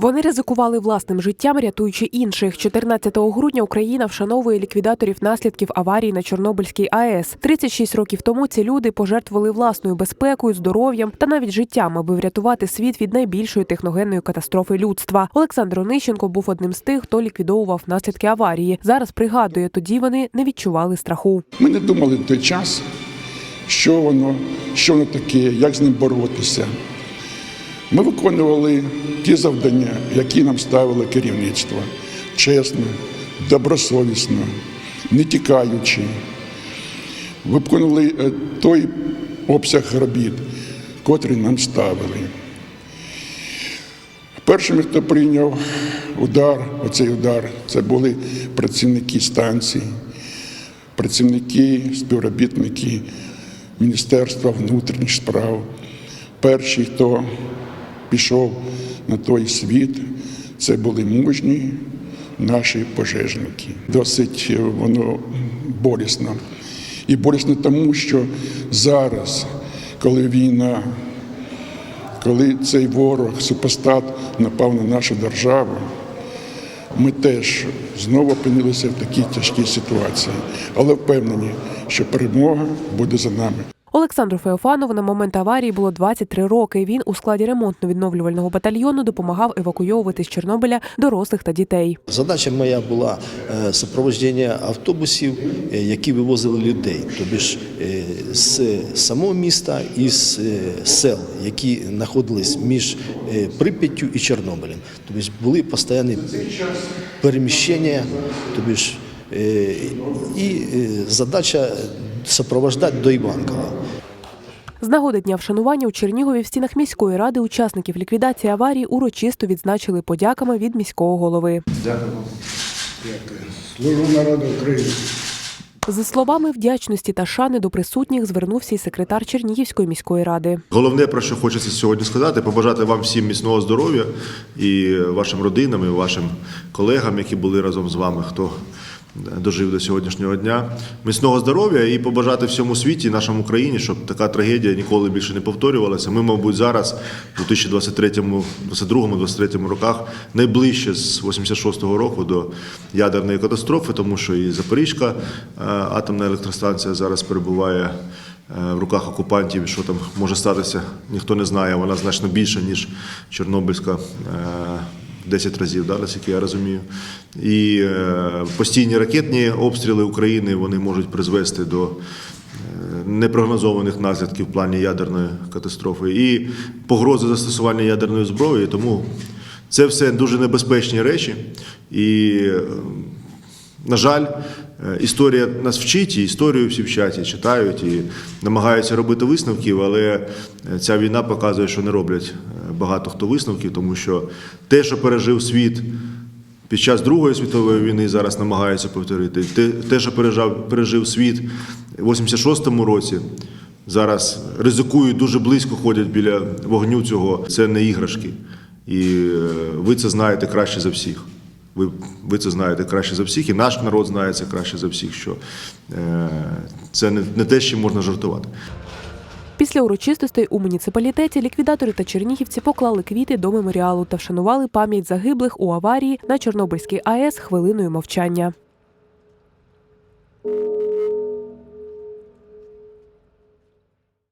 Вони ризикували власним життям, рятуючи інших. 14 грудня Україна вшановує ліквідаторів наслідків аварії на Чорнобильській АЕС. 36 років тому ці люди пожертвували власною безпекою, здоров'ям та навіть життям, аби врятувати світ від найбільшої техногенної катастрофи людства. Олександр Онищенко був одним з тих, хто ліквідовував наслідки аварії. Зараз пригадує, тоді вони не відчували страху. Ми не думали в той час, що воно, що воно таке, як з ним боротися. Ми виконували ті завдання, які нам ставило керівництво. Чесно, добросовісно, не тікаючи. Виконували е, той обсяг робіт, котрий нам ставили. Першими, хто прийняв удар, оцей удар, це були працівники станції, працівники, співробітники Міністерства внутрішніх справ. Перші, хто пішов на той світ, це були мужні наші пожежники. Досить е, воно болісно. І болісно тому, що зараз, коли війна, коли цей ворог, супостат напав на нашу державу, ми теж знову опинилися в такій тяжкій ситуації, але впевнені, що перемога буде за нами. Олександру Феофанову на момент аварії було 23 роки. Він у складі ремонтно-відновлювального батальйону допомагав евакуйовувати з Чорнобиля дорослих та дітей. Задача моя була е, супроводження автобусів, е, які вивозили людей, тобі ж е, з самого міста і з сел, які знаходились між Прип'яттю і Чорнобилем. Тобі ж були постійні переміщення, тобі ж і задача супроводжати до Іванкова. З нагоди дня вшанування у Чернігові в стінах міської ради учасників ліквідації аварії урочисто відзначили подяками від міського голови. Служу народу України. За словами вдячності та шани до присутніх звернувся й секретар Чернігівської міської ради. Головне, про що хочеться сьогодні сказати, побажати вам всім міцного здоров'я і вашим родинам, і вашим колегам, які були разом з вами, хто дожив до сьогоднішнього дня. Міцного здоров'я і побажати всьому світі, нашому країні, щоб така трагедія ніколи більше не повторювалася. Ми, мабуть, зараз, у 2023, 2022, 2023 роках, найближче з 86-го року до ядерної катастрофи, тому що і Запорізька е, атомна електростанція зараз перебуває е, в руках окупантів. Що там може статися, ніхто не знає. Вона значно більша, ніж Чорнобильська. Е, 10 разів, да, наскільки я розумію. І е, постійні ракетні обстріли України вони можуть призвести до е, непрогнозованих наслідків в плані ядерної катастрофи і погрози застосування ядерної зброї. Тому це все дуже небезпечні речі. І е, на жаль, історія нас вчить, і історію всі вчать, і читають, і намагаються робити висновків, але ця війна показує, що не роблять багато хто висновків, тому що те, що пережив світ під час Другої світової війни, зараз намагаються повторити. Те, що пережив, пережив світ в 86-му році, зараз ризикують дуже близько ходять біля вогню цього. Це не іграшки. І е, ви це знаєте краще за всіх. Ви, ви це знаєте краще за всіх, і наш народ знає це краще за всіх, що е, це не, не те, чим можна жартувати. Після урочистостей у муніципалітеті ліквідатори та чернігівці поклали квіти до меморіалу та вшанували пам'ять загиблих у аварії на Чорнобильській АЕС хвилиною мовчання.